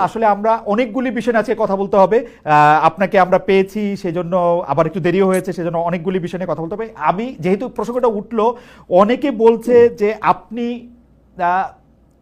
আসলে আমরা অনেকগুলি বিষয় আজকে কথা বলতে হবে। আপনাকে আমরা পেয়েছি, সেজন্য আবার একটু দেরিও হয়েছে, সেজন্য অনেকগুলি বিষয় নিয়ে কথা বলতে হবে। আমি যেহেতু প্রসঙ্গটা উঠল, অনেকে বলছে যে আপনি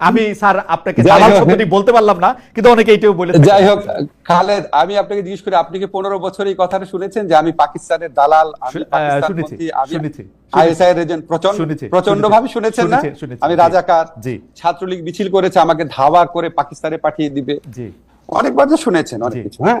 আমি স্যার আপনাকে দালাল শব্দটি বলতে পারলাম না কিন্তু অনেকে এইটাও বলে। যাই হোক খালেদ আমি আপনাকে জিজ্ঞেস করি আপনি কি পনেরো বছর এই কথাটা শুনেছেন যে আমি পাকিস্তানের দালাল প্রচণ্ড ভাবে শুনেছেন না? আমি রাজাকার। ছাত্রলীগ মিছিল করেছে আমাকে ধাওয়া করে পাকিস্তানে পাঠিয়ে দিবে। অনেকবার তো শুনেছেন অনেক কিছু হ্যাঁ?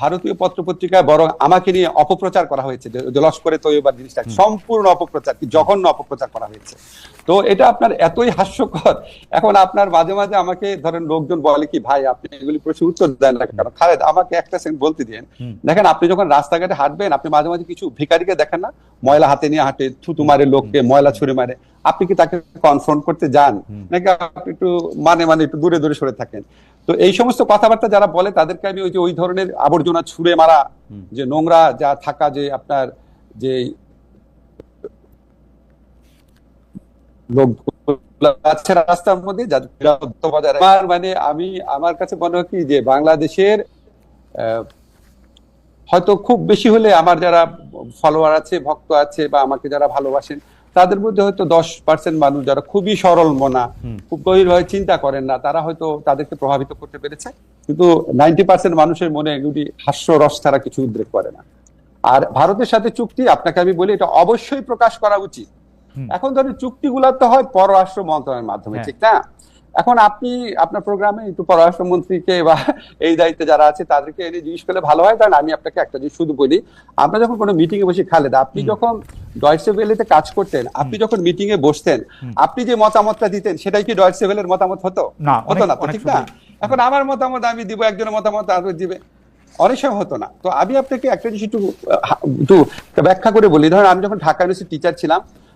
ভারতীয় পত্রপত্রিকায় বরং আমাকে নিয়ে অপপ্রচার করা হয়েছে লস্করে তৈবার জিনিসটা সম্পূর্ণ অপপ্রচার কি জঘন্য অপপ্রচার করা হয়েছে। তো এটা আপনার এতই হাস্যকর এখন আপনার মাঝে মাঝে আমাকে ধরেন লোকজন বলে কি ভাই আপনি এগুলি প্রশ্ন উত্তর দেন না কেন? খালেদ আমাকে একটা সেকেন্ড বলতে দিন দেখেন আপনি যখন রাস্তাঘাটে হাঁটবেন আপনি মাঝে মাঝে কিছু ভিখারিকে দেখেন না? ময়লা হাতে নিয়ে হাঁটে থুতু মারে লোককে ময়লা ছুঁড়ে মারে। আপনি কি তাকে কনফ্রন্ট করতে যান? নাকি আপনি একটু মানে মানে একটু দূরে দূরে সরে থাকেন? তো এই সমস্ত কথাবার্তা যারা বলে তাদেরকে আমি ওই যে ওই ধরনের আবর্জনা ছুঁড়ে মারা যে নোংরা যা থাকা যে আপনার যে লোক আছে রাস্তার মধ্যে। আমার মানে আমি আমার কাছে মনে হয় কি যে বাংলাদেশের আহ, হয়তো খুব বেশি হলে আমার যারা ফলোয়ার আছে ভক্ত আছে বা আমাকে যারা ভালোবাসেন তাদের মধ্যে হয়তো দশ পার্সেন্ট মানুষ যারা খুবই সরল মনা খুব গভীরভাবে চিন্তা করেন না তারা হয়তো তাদেরকে প্রভাবিত করতে পেরেছে। কিন্তু নাইনটি পার্সেন্ট মানুষের মনে এগুলি হাস্য রস ছাড়া কিছু উদ্রেক করে না। আর ভারতের সাথে চুক্তি আপনাকে আমি বলি এটা অবশ্যই প্রকাশ করা উচিত। এখন ধরেন চুক্তিগুলো তো হয় পররাষ্ট্র মন্ত্রণালয়ের মাধ্যমে হ্যাঁ। ঠিক না? এখন আপনি আপনার প্রোগ্রামে একটু পররাষ্ট্রমন্ত্রীকে বা এই দায়িত্বে যারা আছে তাদেরকে এনে জিজ্ঞেস করলে ভালো হয়। কারণ আমি আপনাকে একটা জিনিস শুধু বলি আমরা যখন কোনো মিটিং এ বসে খালেদা আপনি যখন ডয়েটসে ভেলেতে কাজ করতেন আপনি যখন মিটিং এ বসতেন আপনি যে মতামতটা দিতেন সেটাই কি ডয়েটসে ভেলের মতামত হতো? না, হতো না ঠিক না? এখন আমার মতামত আমি দিব একজনের মতামত আর দিবে। অনেক সময় হতো না। তো আমি আপনাকে একটা জিনিস একটু একটু ব্যাখ্যা করে বলি। ধরেন আমি যখন ঢাকা ইউনিভার্সিটি টিচার ছিলাম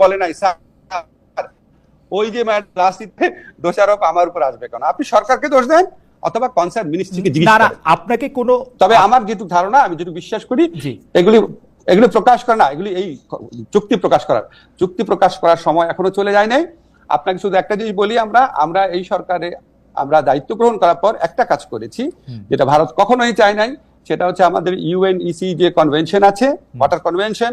বলে নাই স্যার। ওই যে রাজনীতিতে দোষারোপ আমার উপর আসবে কেন? আপনি সরকারকে দোষ দেন অথবা কনসার্ন মিনিস্ট্রিকে জিজ্ঞেস না না আপনাকে কোনো তবে আমার যেটুকু ধারণা আমি যেটুকু বিশ্বাস করি এগুলি এগুলি প্রকাশ করে না এগুলি এই চুক্তি প্রকাশ করার চুক্তি প্রকাশ করার সময় এখনও চলে যায় নাই। আপনাকে শুধু একটা জিনিস বলি আমরা আমরা এই সরকারে আমরা দায়িত্ব গ্রহণ করার পর একটা কাজ করেছি যেটা ভারত কখনোই চায় নাই সেটা হচ্ছে আমাদের ইউএনইসি যে কনভেনশন আছে ওয়াটার কনভেনশন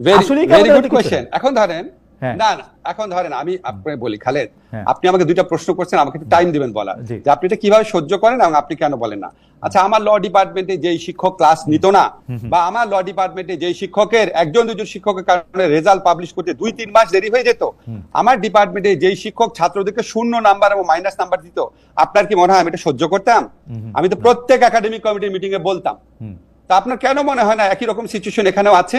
ভেরি গুড এখন ধরেন হ্যাঁ। না না এখন ধরেন আমি আপনাকে বলি খালেদ হ্যাঁ। আপনি আমাকে দুইটা প্রশ্ন করছেন আমাকে টাইম দিবেন বলা যে আপনি এটা কীভাবে সহ্য করেন এবং আপনি কেন বলেন না? আচ্ছা আমার ল ডিপার্টমেন্টে যেই শিক্ষক ক্লাস নিত না বা আমার ল ডিপার্টমেন্টে যেই শিক্ষকের একজন দুজন শিক্ষকের কারণে রেজাল্ট পাবলিশ করতে দুই তিন মাস দেরি হয়ে যেত আমার ডিপার্টমেন্টে যেই শিক্ষক ছাত্রদেরকে শূন্য নাম্বার এবং মাইনাস নাম্বার দিত আপনার কি মনে হয় আমি এটা সহ্য করতাম? আমি তো প্রত্যেক একাডেমিক কমিটির মিটিং এ বলতাম। তা আপনার কেন মনে হয় না একই রকম সিচুয়েশন এখানেও আছে।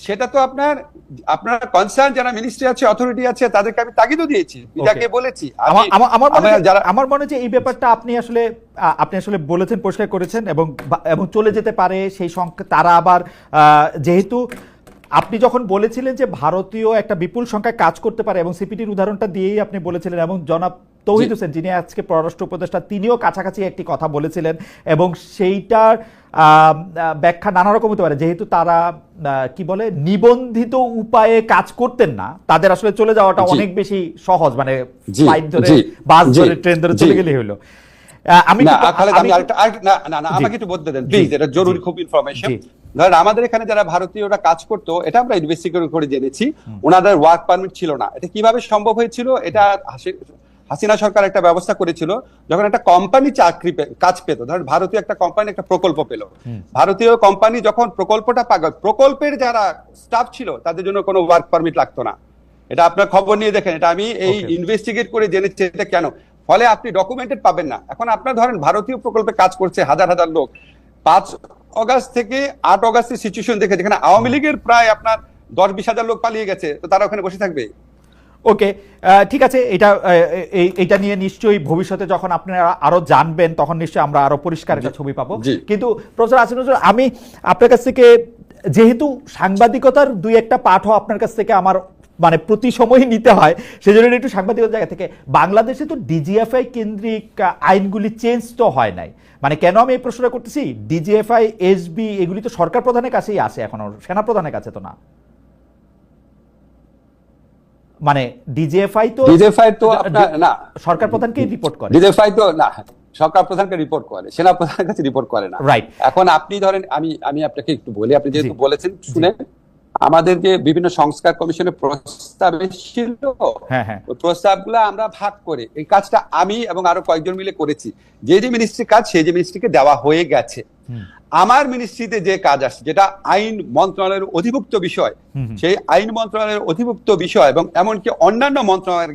সেটা তো আপনার আপনার কনসার্ন যারা মিনিস্ট্রি আছে অথরিটি আছে তাদেরকে আমি তাগিদও দিয়েছি। যাকে বলেছি আমার মনে হয়- যারা আমার মনে হয় যে এই ব্যাপারটা আপনি আসলে আপনি আসলে বলেছেন পরিষ্কার করেছেন এবং এবং চলে যেতে পারে সেই সংখ্যা তারা আবার যেহেতু আপনি যখন বলেছিলেন যে ভারতীয় একটা বিপুল সংখ্যায় কাজ করতে পারে এবং সিপিটির উদাহরণটা দিয়েই আপনি বলেছিলেন এবং জনাব তৌহিদ হোসেন যিনি আজকে পররাষ্ট্র উপদেষ্টা তিনিও কাছাকাছি একটি কথা বলেছিলেন এবং সেইটার ব্যাখ্যা নানা রকম হতে পারে। যেহেতু তারা কি বলে নিবন্ধিত উপায়ে কাজ করতেন না তাদের আসলে চলে যাওয়াটা অনেক বেশি সহজ মানে ফ্লাইট ধরে বাস ধরে ট্রেন ধরে। চলে গেলেই হলো। আমি না না। আমাকে একটু বলতে দেন প্লিজ এটা জরুরি খুব ইনফরমেশন। ধরেন আমাদের এখানে যারা ভারতীয়রা কাজ করতো এটা আমরা ইনভেস্টিগেট করে জেনেছি। ওনাদের ওয়ার্ক পারমিট ছিল না। এটা কীভাবে সম্ভব হয়েছিল? এটা হাসিনা সরকার একটা ব্যবস্থা করেছিল যখন একটা কোম্পানি চাকরি কাজ পেত ধরেন ভারতীয় একটা কোম্পানি একটা প্রকল্প পেল। ভারতীয় কোম্পানি যখন প্রকল্পটা পাগল প্রকল্পের যারা স্টাফ ছিল তাদের জন্য কোনো ওয়ার্ক পারমিট লাগতো না। এটা আপনার খবর নিয়ে দেখেন এটা আমি এই ইনভেস্টিগেট করে জেনেছি এটা কেন? ফলে আপনি ডকুমেন্টেড পাবেন না। এখন আপনার ধরেন ভারতীয় প্রকল্পে কাজ করছে হাজার হাজার লোক। পাঁচ অগাস্ট থেকে আট অগাস্টের সিচুয়েশন দেখে যেখানে আওয়ামী লীগের প্রায় আপনার দশ বিশ হাজার লোক পালিয়ে গেছে তো তারা ওখানে বসে থাকবে? ওকে ঠিক আছে এটা এইটা নিয়ে নিশ্চয়ই ভবিষ্যতে যখন আপনারা আরও জানবেন তখন নিশ্চয়ই আমরা আরও পরিষ্কার একটা ছবি পাবো। কিন্তু প্রফেসর আসিফ নজরুল আমি আপনার কাছ থেকে যেহেতু সাংবাদিকতার দুই একটা পাঠও আপনার কাছ থেকে আমার মানে প্রতি সময়ই নিতে হয় সেজন্য একটু সাংবাদিকতার জায়গা থেকে। বাংলাদেশে তো ডিজিএফআই কেন্দ্রিক আইনগুলি চেঞ্জ তো হয় নাই। মানে কেন আমি এই প্রশ্নটা করতেছি? ডিজিএফআই এসবি এগুলি তো সরকার প্রধানের কাছেই আসে এখনও সেনা প্রধানের কাছে তো না। মানে ডিজিএফআই তো ডিজিএফআই তো আপনার না। সরকার প্রধানকেই রিপোর্ট করে। ডিজিএফআই তো না সরকার প্রধানকে রিপোর্ট করে সেনা প্রধানের কাছে রিপোর্ট করে না। রাইট এখন আপনি ধরেন আমি আমি আপনাকে একটু বলি আপনি যেহেতু বলেছেন শুনে আমাদের যে বিভিন্ন সংস্কার কমিশনের প্রস্তাব এসেছিল হ্যাঁ, হ্যাঁ। প্রস্তাবগুলো আমরা ভাগ করে এই কাজটা আমি এবং আরও কয়েকজন মিলে করেছি যে যে মিনিস্ট্রি কাজ সেই যে মিনিস্ট্রিকে দেওয়া হয়ে গেছে আমার মিনিস্ট্রিতে যে কাজ আসছে যেটা আইন মন্ত্রণালয়ের অধিভুক্ত বিষয়। সেই আইন মন্ত্রণালয়ের অধিভুক্ত বিষয় এবং এমনকি অন্যান্য মন্ত্রণালয়ের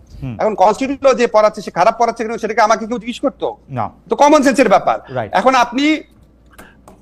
এখন কনস্টিটিউট যে পড়াচ্ছে সে খারাপ পড়াচ্ছে কিনা সেটাকে আমাকে কেউ জিজ্ঞেস করতো? না। তো কমন সেন্সের ব্যাপার। এখন আপনি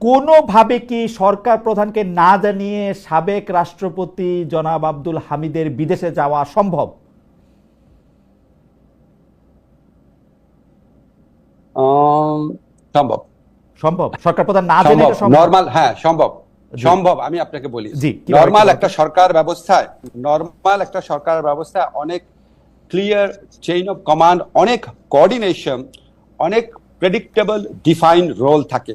কোনোভাবে কি সরকার প্রধানকে না জানিয়ে সাবেক রাষ্ট্রপতি জনাব আব্দুল হামিদের বিদেশে যাওয়া সম্ভব? সম্ভব। সম্ভব? সরকার প্রধান না জেনে সম্ভব? এটা হ্যাঁ সম্ভব। সম্ভব আমি আপনাকে বলি। নর্মাল একটা সরকার ব্যবস্থায় নর্মাল একটা সরকার ব্যবস্থায় অনেক ক্লিয়ার চেইন অফ কমান্ড অনেক কোঅর্ডিনেশন অনেক প্রেডিক্টেবল ডিফাইন রোল থাকে।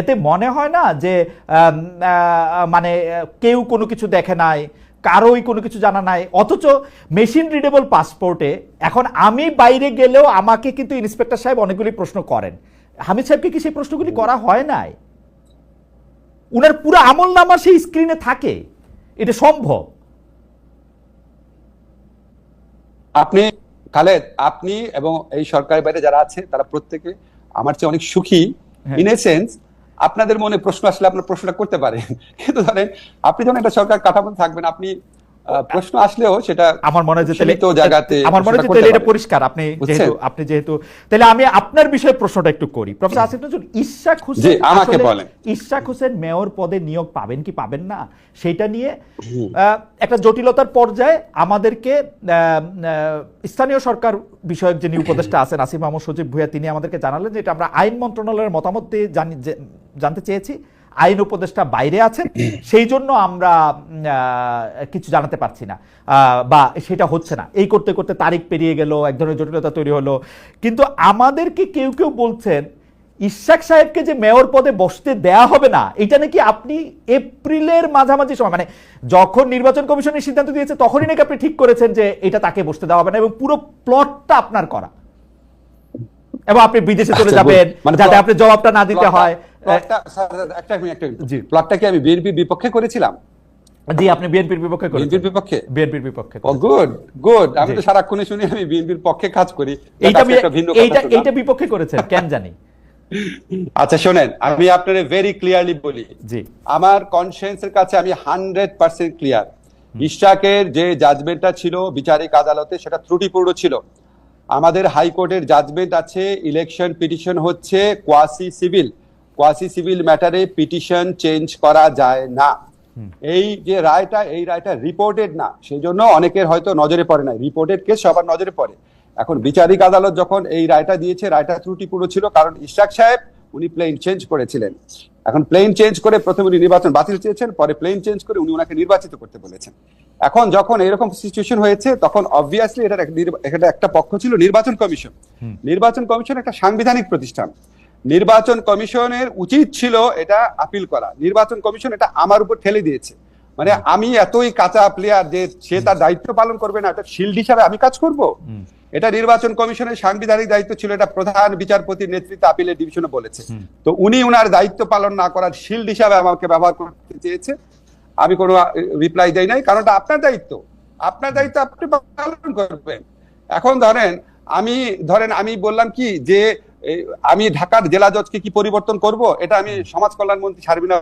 এতে মনে হয় না যে মানে কেউ কোনো কিছু দেখে নাই কারোই কোনো কিছু জানা নাই অথচ মেশিন রিডেবল পাসপোর্টে এখন আমি বাইরে গেলেও আমাকে কিন্তু ইন্সপেক্টর সাহেব অনেকগুলি প্রশ্ন করেন। হামিদ সাহেবকে কি সেই প্রশ্নগুলি করা হয় নাই? উনার পুরো আমল নামা সেই স্ক্রিনে থাকে। এটা সম্ভব? আপনি খালেদ আপনি এবং এই সরকারের বাইরে যারা আছে তারা প্রত্যেকে আমার চেয়ে অনেক সুখী। ইন এ সেন্স আপনাদের মনে প্রশ্ন আসলে আপনার প্রশ্নটা করতে পারেন কিন্তু ধরেন আপনি যখন একটা সরকার কাঠামো থাকবেন আপনি প্রশ্ন আসলেও সেটা আমার মনে হয় জায়গাতে আমার মনে হয় এটা পরিষ্কার। আপনি যেহেতু আপনি যেহেতু তাহলে আমি আপনার বিষয়ে প্রশ্নটা একটু করি। প্রফেসর আসিফ নজরুল ইশাক হোসেন আমাকে বলেন। ইশাক হোসেন মেয়র পদে নিয়োগ পাবেন কি পাবেন না সেটা নিয়ে একটা জটিলতার পর্যায়ে আমাদেরকে স্থানীয় সরকার বিষয়ক যিনি উপদেষ্টা আছেন আসিফ মাহমুদ সজীব ভুয়া তিনি আমাদেরকে জানালেন যে এটা আমরা আইন মন্ত্রণালয়ের মতামত দিয়ে জানি- যে- জানতে চেয়েছি। আইন উপদেষ্টা বাইরে আছেন সেই জন্য আমরা কিছু জানাতে পারছি না বা সেটা হচ্ছে না। এই করতে করতে তারিখ পেরিয়ে গেল এক ধরনের জটিলতা তৈরি হলো। কিন্তু আমাদেরকে কেউ কেউ বলছেন ইশাক সাহেবকে যে মেয়র পদে বসতে দেয়া হবে না এটা নাকি আপনি এপ্রিলের মাঝামাঝি সময় মানে যখন নির্বাচন কমিশনের সিদ্ধান্ত দিয়েছে তখনই নাকি আপনি ঠিক করেছেন যে এটা তাকে বসতে দেওয়া হবে না এবং পুরো প্লটটা আপনার করা। এবং আপনি বিদেশে চলে আচ্ছা, যাবেন মানে যাতে আপনি জবাবটা না দিতে হয়। একটা একটা জি। প্লটটা কি আমি বিএনপির বিপক্ষে করেছিলাম? জি আপনি বিএনপির বিপক্ষে করেছেন। বিএনপির বিপক্ষে? বিএনপির বিপক্ষে ও গুড গুড আমি। তো সারাক্ষণে শুনি আমি বিএনপির পক্ষে কাজ করি। এইটা আজকে একটা এইটা এইটা বিপক্ষে করেছেন কেন জানি। আচ্ছা শোনেন আমি আপনার ভেরি ক্লিয়ারলি বলি। জি। আমার কনসিয়েন্সের কাছে আমি হান্ড্রেড পার্সেন্ট ক্লিয়ার ইশাকের যে জাজমেন্টটা ছিল বিচারিক আদালতে সেটা ত্রুটিপূর্ণ ছিল। আমাদের হাইকোর্টের জাজমেন্ট আছে ইলেকশন পিটিশন হচ্ছে কোয়াসি সিভিল কোয়াসি সিভিল ম্যাটারে পিটিশন চেঞ্জ করা যায় না। এই যে রায়টা এই রায়টা রিপোর্টেড না সেই জন্য অনেকের হয়তো নজরে পড়ে না রিপোর্টেড কেস সবার নজরে পড়ে। এখন বিচারিক আদালত যখন এই রায়টা দিয়েছে রায়টা ত্রুটিপূর্ণ ছিল কারণ ইশাক সাহেব উনি প্লেন চেঞ্জ করেছিলেন। এখন প্লেন চেঞ্জ করে প্রথমে উনি নির্বাচন বাতিল চেয়েছেন পরে প্লেন চেঞ্জ করে উনি ওনাকে নির্বাচিত করতে বলেছেন। এখন যখন এরকম সিচুয়েশন হয়েছে তখন অবভিয়াসলি এটা এটা একটা পক্ষ ছিল নির্বাচন কমিশন। নির্বাচন কমিশন একটা সাংবিধানিক প্রতিষ্ঠান। নির্বাচন কমিশনের উচিত ছিল এটা আপিল করা। নির্বাচন কমিশন এটা আমার উপর ঠেলে দিয়েছে। মানে আমি এতই কাঁচা প্লেয়ার যে সে তার দায়িত্ব পালন করবে না এটা শিল্ড হিসাবে আমি কাজ করব? এটা নির্বাচন কমিশনের সাংবিধানিক দায়িত্ব ছিল এটা প্রধান বিচারপতির নেতৃত্বে আপিলের ডিভিশনে বলেছে। তো উনি উনার দায়িত্ব পালন না করার শিল্ড হিসাবে আমাকে ব্যবহার করতে চেয়েছে। আমি কোনো রিপ্লাই দেই নাই কারণ এটা আপনার দায়িত্ব। আপনার দায়িত্ব আপনি পালন করবেন। এখন ধরেন আমি ধরেন আমি বললাম কি যে আমি ঢাকার জেলা জজকে কি পরিবর্তন করব? এটা আমি সমাজ কল্যাণ মন্ত্রী সার্বিনা।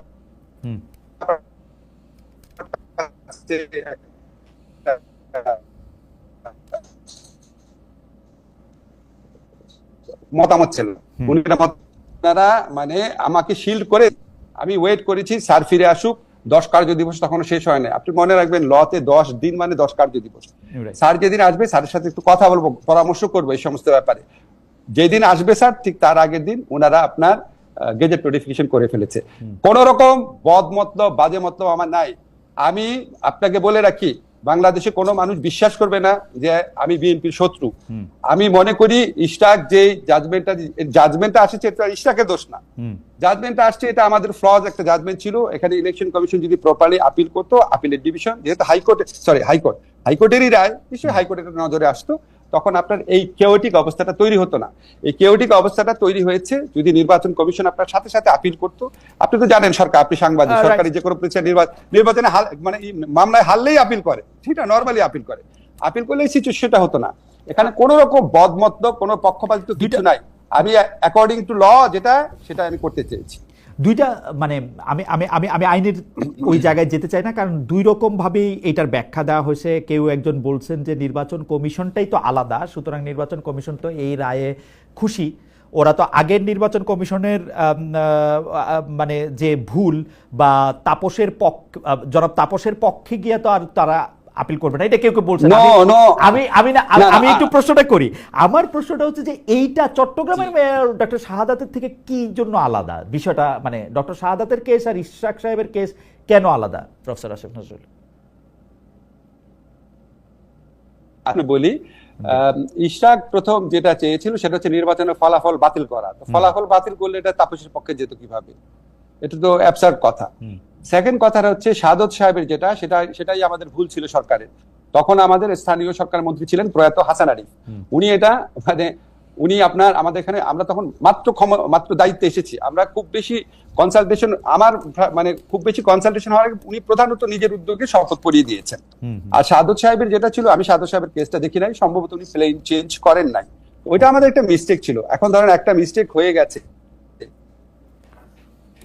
মতামত ছিল। আপনারা মানে আমাকে শিল্ড করে আমি ওয়েট করেছি স্যার ফিরে আসুক দশ কার্য দিবস তখনও শেষ হয় না আপনি মনে রাখবেন লতে দশ দিন মানে দশ কার্য দিবস। স্যার যেদিন আসবে স্যারের সাথে একটু কথা বলব পরামর্শ করব এই সমস্ত ব্যাপারে। যেদিন আসবে স্যার ঠিক তার আগের দিন ওনারা আপনার গেজেট নোটিফিকেশন করে ফেলেছে। কোন রকম বদ মতলব বাজে মতলব আমার নাই। আমি আপনাকে বলে রাখি বাংলাদেশে কোনো মানুষ বিশ্বাস করবে না যে আমি বিএনপির শত্রু। আমি মনে করি ইস্টাক যে জাজমেন্টটা জাজমেন্টটা আসছে এটা ইস্টাকের দোষ না। জাজমেন্টটা আসছে এটা আমাদের ফ্লজ একটা জাজমেন্ট ছিল। এখানে ইলেকশন কমিশন যদি প্রপারলি আপিল করতো আপিলের ডিভিশন যেহেতু high court sorry high court হাইকোর্টেরই রায় নিশ্চয়ই হাইকোর্টের নজরে আসতো। তখন আপনার এই কেওটিক অবস্থাটা তৈরি হতো না। এই কেওটিক অবস্থাটা তৈরি হয়েছে যদি নির্বাচন কমিশন আপনার সাথে সাথে আপিল করতো। আপনি তো জানেন সরকার আপনি সাংবাদিক সরকারি যে কোনো প্রতিষ্ঠান নির্বাচন নির্বাচনে হাল মানে মামলায় হারলেই আপিল করে। ঠিক আছে নর্মালি আপিল করে আপিল করলে সিচুয়েশনটা হতো না। এখানে কোন রকম বদমতলব কোনো পক্ষপাতিত্ব কিছু নাই। আমি অ্যাকর্ডিং টু ল যেটা সেটা আমি করতে চেয়েছি। দুইটা মানে আমি আমি আমি আমি আইনের ওই জায়গায় যেতে চাই না, কারণ দুই রকম ভাবেই এটার ব্যাখ্যা দেওয়া হয়েছে। কেউ একজন বলছেন যে নির্বাচন কমিশনটাই তো আলাদা, সুতরাং নির্বাচন কমিশন তো এই রায়ে খুশি। ওরা তো আগের নির্বাচন কমিশনের মানে যে ভুল বা তাপসের পক্ষ জনাব তাপসের পক্ষে গিয়ে তো আর তারা আপিল করবে না। এটা কেউ কেউ বলছে. আমি আমি না আমি একটু প্রশ্নটা করি। আমার প্রশ্নটা হচ্ছে যে এইটা চট্টগ্রামের ডক্টর শাহাদাতের থেকে কি জন্য আলাদা? বিষয়টা মানে ডক্টর শাহাদাতের কেস আর ইশরাক সাহেবের কেস কেন আলাদা? প্রফেসর আসিফ নজরুল। আমি বলি আম, ইশরাক প্রথম যেটা চেয়েছিল সেটা হচ্ছে নির্বাচনের ফলাফল বাতিল করা। তো ফলাফল বাতিল করলে এটা তাপসের পক্ষে যেত কীভাবে? এটা তো অ্যাবসার্ড কথা। সেকেন্ড কথাটা হচ্ছে সাদত সাহেবের যেটা সেটা সেটাই আমাদের ভুল ছিল সরকারের। তখন আমাদের স্থানীয় সরকার মন্ত্রী ছিলেন প্রয়াত হাসান আরিফ উনি এটা মানে উনি আপনার আমাদের এখানে আমরা তখন মাত্র ক্ষম- মাত্র দায়িত্বে এসেছি। আমরা খুব বেশি কনসালটেশন আমার মানে খুব বেশি কনসালটেশন হওয়ার আগে উনি প্রধানত নিজের উদ্যোগে শপথ পড়িয়ে দিয়েছেন। আর সাদত সাহেবের যেটা ছিল আমি সাদত সাহেবের কেসটা দেখি নাই সম্ভবত উনি প্লেন চেঞ্জ করেন নাই। ওইটা আমাদের একটা মিস্টেক ছিল। এখন ধরেন একটা মিস্টেক হয়ে গেছে।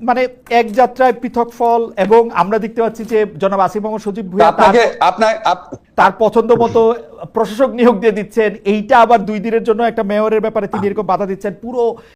মানে এক যাত্রায় পৃথক ফল এবং আমরা দেখতে পাচ্ছি যে জনাব আসিফ মোহাম্মদ সজীব তো ভুইয়া আপনাকে আপনার তার পছন্দ মতো প্রশাসক নিয়োগ দিয়ে দিচ্ছেন। এইটা আবার দুই দিনের জন্য একটা মেয়রের ব্যাপারে তিনি এরকম বাধা দিচ্ছেন। পুরো